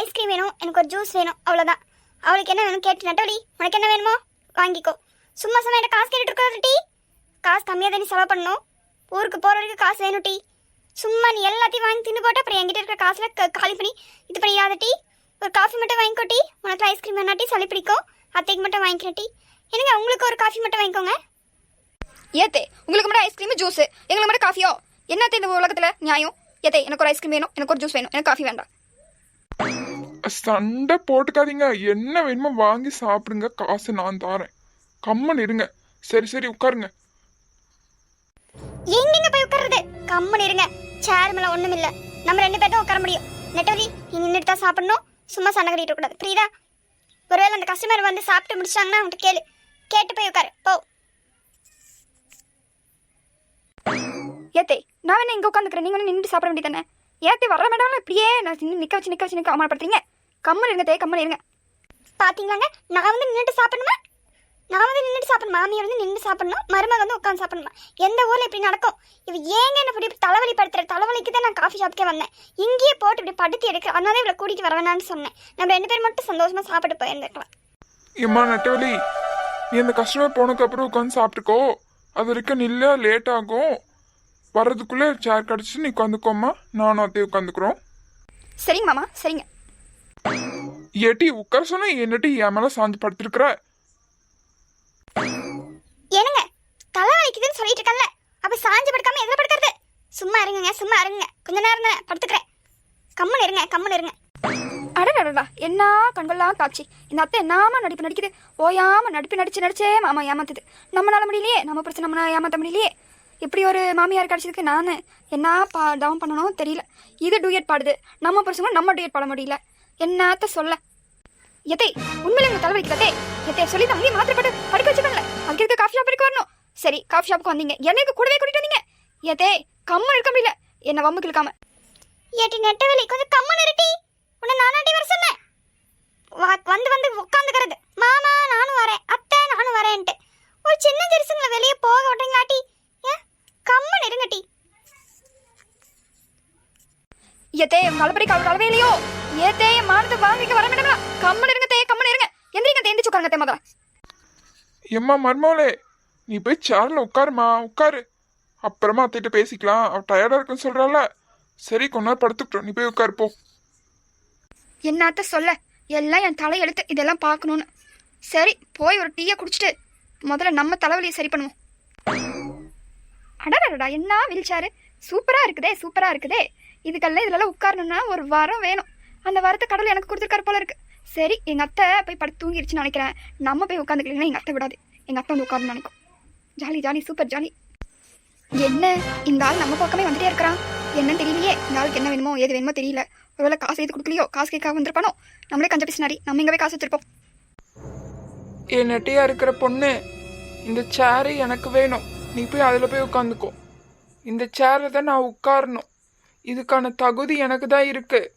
Ice cream வேணும் எனக்கு ஒரு ஜூஸ் வேணும் அவ்வளோதான் அவளுக்கு என்ன வேணும் கேட்டு நட்டவடி உனக்கு என்ன வேணுமோ வாங்கிக்கோ. சும்மா சும்மா என்ன காசு கேட்டுட்டு இருக்காது டீ. காசு கம்மியாக தானே செலவு பண்ணணும். ஊருக்கு போகிற வரைக்கும் காசு வேணும் டீ. சும்மா நீ எல்லாத்தையும் வாங்கி தின்னு போட்டு அப்புறம் என்கிட்ட இருக்கிற காசில் காலி பண்ணி இது பண்ணிடாத டீ. ஒரு காஃபி மட்டும் வாங்கிக்கோ டீ. உனக்கு ஐஸ்கிரீம் வேணா டீ சளி பிடிக்கும். அத்தைக்கு மட்டும் வாங்கிக்கிறேன் டீ. என்னங்க உங்களுக்கு ஒரு காஃபி மட்டும் வாங்கிக்கோங்க. ஏத்தே உங்களுக்கு மட்டும் ஐஸ்கிரீம் ஜூஸ். எங்களுக்கு மட்டும் காஃபியோ? என்னத்தே இந்த உலகத்தில் நியாயம்? ஏத்தே எனக்கு ஒரு ஐஸ்கிரீம் வேணும் எனக்கு ஒரு ஜூஸ் வேணும் எனக்கு காஃபி வேண்டாம். சண்டை போட்டுக்காதீங்க. என்ன வேணுமோ வாங்கி சாப்பிடுங்க. காசு நான் தாரேன். கம்மன் இருங்க. சரி சரி உட்காருங்க. எங்கெங்க போய் உட்கார்றது? கம்முன்னு இருங்க. சேர் மேல ஒண்ணும் இல்ல. நம்ம ரெண்டு பேரும் உட்கார முடியும். நெட்டவலி நீ நின்றுட்டு தான் சாப்பிடணும். சும்மா சண்டை கட்டிட்டு கூடாது புரியுதா? ஒருவேளை அந்த கஸ்டமர் வந்து சாப்பிட்டு முடிச்சிட்டாங்கன்னா அவன்கிட்ட கேளு. கேட்டு போய் உட்காரு. போ. ஏத்தே நான் வேணா இங்க உட்காந்துக்கிறேன். நீங்க நின்று சாப்பிட வேண்டியதானே ஏத்தே வர மேடம் இப்படியே நான் நிக்க வச்சு நிக்க வச்சு நிக்க அவமானப்படுத்துறீங்க. கம்மன் இருங்க தே கம்மன் இருங்க. பாத்தீங்களாங்க? நான் வந்து நின்றுட்டு சாப்பிடணுமா? நான் வந்து நின்றுட்டு சாப்பிடணும்? மாமியார் வந்து நின்று சாப்பிடணும்? மருமக வந்து உட்காந்து சாப்பிடணும்? எந்த ஊர்ல இப்படி நடக்கும்? இவ ஏங்க என்ன இப்படி தலைவலி படுத்துற தலைவலிக்கு தான் நான் காஃபி ஷாப்புக்கே வந்தேன். இங்கேயே போட்டு இப்படி படுத்தி எடுக்க அதனால இவ்வளோ கூட்டிட்டு வர வேணாம்னு சொன்னேன். நம்ம ரெண்டு பேரும் மட்டும் சந்தோஷமா சாப்பிட்டு போயிருந்துருக்கலாம். ஏம்மா நெட்டவலி நீ அந்த கஸ்டமர் போனதுக்கு அப்புறம் உட்காந்து சாப்பிட்டுக்கோ. அது வரைக்கும் நில்ல லேட் ஆகும். வர்றதுக்குள்ளே சேர் கிடச்சி நீ உட்காந்துக்கோம்மா. நானும் அத்தையும் உட்காந்துக்குறோம். சரிங்க மாமா சரிங்க. ஏட்டி உட்கார சொன்னா என்னட்டி என் மேலே சாஞ்சு படுத்துருக்குற? என்னங்க? தலை வலிக்குதுன்னு சொல்லிட்டு இருக்கல அப்ப சாஞ்சு படுக்காம எதுல படுக்கிறது? சும்மா இருங்க சும்மா இருங்க கொஞ்ச நேரம் தான் படுத்துக்கிறேன். கம்முன்னு இருங்க கம்முன்னு இருங்க. அடடடா என்ன கண்கொள்ளா காட்சி. இந்த அத்தை என்னாம நடிப்பு நடிக்குது? ஓயாம நடிப்பு நடிச்சு நடிச்சே மாமா ஏமாத்துது. நம்மளால முடியலையே நம்ம பிரச்சனை நம்ம ஏமாத்த முடியலையே. இப்படி ஒரு மாமியார் கிடைச்சதுக்கு நான் என்ன பா டவுன் பண்ணணும் தெரியல. இது டூயட் பாடுது. நம்ம பிரச்சனை நம்ம டூயட் பாட முடியல. என்னத்த சொல்ல? எதை உண்மையில உங்க தலைவலிக்கிறதே எத்தை சொல்லி தான் அங்கேயே மாத்திரை போட்டு படுக்க வச்சுக்கோங்களேன். அங்கே இருக்க காஃபி ஷாப் வரைக்கும் வரணும். சரி காஃபி ஷாப்புக்கு வந்தீங்க. எனக்கு கூடவே கூட்டிட்டு வந்தீங்க? எதே? கம்மன் இருக்க முடியல. என்ன வம்புக்கு இழுக்காம ஏட்டி நெட்டவெளி கொஞ்சம் கம்முன்னு இருட்டி உன்னை நானாட்டி வர சொன்னேன். வா- வந்து வந்து உட்காந்துக்கிறது மாமா நானும் வரேன். அத்தை நானும் வரேன்ட்டு. ஒரு சின்ன ஜெருசுங்களை வெளியே போக விட்டீங்களாட்டி ஏன் கம்முன்னு இருங்க டி ஏத்தே உங்க அளப்படி கலவே இல்லையோ ஏத்தே மானத்தை வாங்கிக்க வர வேண்டாம்? கம்மன் இருங்க தே கம்மன் இருங்க. எந்திரிங்க தே எந்திரிச்சு உட்காருங்க தே முதல்ல. எம்மா மர்மோலே நீ போய் சேர்ல உட்காருமா? உட்காரு. அப்புறமா அத்தைகிட்ட பேசிக்கலாம். அவ டயர்டா இருக்குன்னு சொல்றால சரி கொஞ்ச நேரம் படுத்துக்கிட்டோம். நீ போய் உட்காரு போ. என்னத்த சொல்ல? எல்லாம் என் தலை எழுத்து இதெல்லாம் பார்க்கணும்னு. சரி போய் ஒரு டீயை குடிச்சிட்டு முதல்ல நம்ம தலைவலியை சரி பண்ணுவோம். அடடடா என்ன வீல்சாரு சூப்பரா இருக்குதே சூப்பரா இருக்குதே. இதுக்கெல்லாம் இதுலலாம் உட்காரணும்னா ஒரு வாரம் வேணும். அந்த வாரத்தை கடவுள் எனக்கு கொடுத்துருக்காரு போல இருக்கு. சரி எங்கள் அத்தை போய் படுத்து தூங்கிருச்சுன்னு நினைக்கிறேன். நம்ம போய் உட்காந்துக்கலீங்கன்னா எங்கள் அத்தை விடாது. எங்கள் அத்தை வந்து உட்காருன்னு நினைக்கும். Jolly jolly super jolly. என்ன? இந்த ஆள் நம்ம பக்கமே வந்துட்டே இருக்கிறான். என்னன்னு தெரியலையே. இந்த ஆளுக்கு என்ன வேணுமோ எது வேணுமோ தெரியல. ஒருவேளை காசு எது கொடுக்கலையோ காசு கேட்க வந்திருப்பானோ? நம்மளே கஞ்ச பிசினாரி நம்ம இங்கே போய் காசு வச்சிருப்போம். என் நெட்டையா இருக்கிற பொண்ணு இந்த சேரு எனக்கு வேணும். நீ போய் அதில் போய் உட்காந்துக்கோ. இந்த சேரில் தான் நான் உட்காரணும். இதுக்கான தகுதி எனக்கு தான் இருக்குது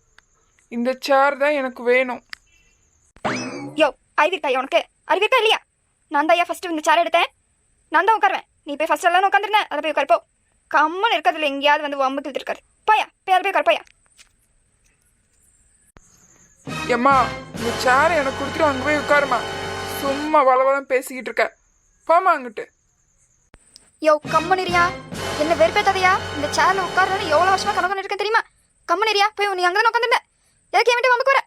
இந்த சேர் தான் எனக்கு வேணும். யோ அறிவிருக்கா உனக்கு அறிவிருக்கா இல்லையா? நான் தான் ஃபர்ஸ்ட் இந்த சேர் எடுத்தேன்? நான் தான் உட்காருவேன். நீ போய் ஃபர்ஸ்ட் எல்லாம் உட்காந்துருந்தேன் அதை போய் உட்காருப்போ கம்மன் இருக்கிறதுல எங்கேயாவது வந்து வம்பு இருக்காரு போயா போய் அதை போய் உட்காரு போயா எம்மா இந்த சேரை எனக்கு கொடுத்துட்டு அங்கே போய் உட்காருமா சும்மா வளவளம் பேசிக்கிட்டு இருக்க. போமா அங்கிட்டு. யோ கம்மனிரியா என்ன வெறுப்பேத்தாதையா? இந்த சேர்ல உட்காரணும்னு எவ்வளோ வருஷமா கணக்கு இருக்கேன் தெரியுமா? கம்மனிரியா போய் நீ அங்கே தான் உட்காந்துருந்தேன் எதுக்கு என் வீட்டு வம்புக்கு வர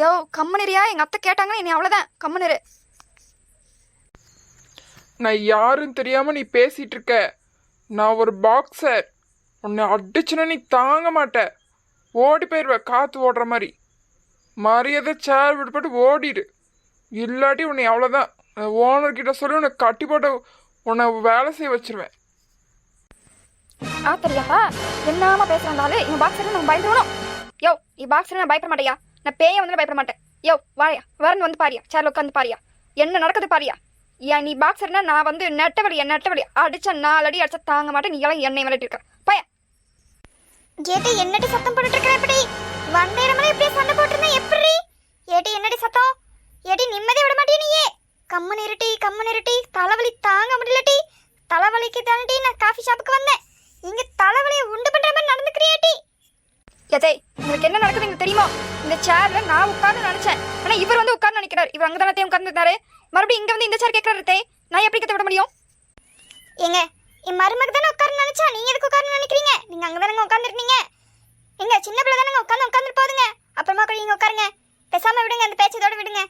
யோ கம்மனிரியா எங்கள் அத்தை கேட்டாங்கன்னா நீ அவ்வளோதான் கம்மனிரு. நான் யாருன்னு தெரியாம நீ பேசிட்டு இருக்க. நான் ஒரு பாக்ஸர் உன்னை அடிச்சுனா நீ தாங்க மாட்ட. ஓடி போயிடுவ காத்து ஓடுற மாதிரி. மரியாதை சேர் விட்டுப்பட்டு ஓடிடு. இல்லாட்டி உன்னை அவ்வளோதான் ஓனர் கிட்ட சொல்லி உன்னை கட்டி போட்டு உன்னை வேலை செய்ய வச்சிருவேன். ஆ தெரியாப்பா என்னாம பேசுறாண்டாலே இவன் பாக்ஸர் நம்ம பயந்துடணும் யோ நீ பாக்ஸர் நான் பயப்பட மாட்டேயா? நான் பேய வந்து பயப்பட மாட்டேன். யோ வாயா வரன் வந்து பாரியா சேர்ல உட்காந்து பாரியா. என்ன நடக்குது பாரியா? ஏன் நீ பாக்ஸர்னா நான் வந்து நெட்ட வழி நெட்ட வழி அடிச்ச நாலு அடி அடிச்சா தாங்க மாட்டேன். நீ எல்லாம் என்னை விளையாட்டு இருக்க. பையா. ஏட்டி என்னடி சத்தம் போட்டுட்டு இருக்கிற எப்படி வந்தேரமலை இப்படியே சண்டை போட்டிருந்தேன் எப்படி? ஏடி என்னடி சத்தம்? ஏட்டி நிம்மதியா விட மாட்டேன் நீயே? கம்முன்னு நிருட்டி கம்முன்னு நிருட்டி தலைவலி தாங்க முடியலட்டி தலைவலிக்கு தானட்டி நான் காஃபி ஷாப்புக்கு வந்தேன். இங்க தலைவலியை உண்டு பண்ற மாதிரி நடந்துக்கிறியாட்டி எதை? உங்களுக்கு என்ன நடக்குது எனக்கு தெரியுமா? இந்த சேர்ல நான் உட்கார்ந்து நினைச்சேன். ஆனா இவர் வந்து உட்கார்ந்து நினைக்கிறார். இவர் அங்க தானே உட்கார்ந்துருந்தாரு. மறுபடியும் இங்க வந்து இந்த சேர் கேட்கறாரு நான் எப்படி கத்த விட முடியும்? ஏங்க என் மருமக்கு தானே உட்கார்ந்து நினைச்சா? நீங்க எதுக்கு உட்கார்ந்து நினைக்கிறீங்க? நீங்க அங்க தானே உட்கார்ந்து இருக்கீங்க எங்க சின்ன பிள்ளை தானே உட்கார்ந்து உட்கார்ந்து போதுங்க அப்புறமா கூட நீங்க உட்காருங்க. பேசாம விடுங்க அந்த பேச்சதோட விடுங்க.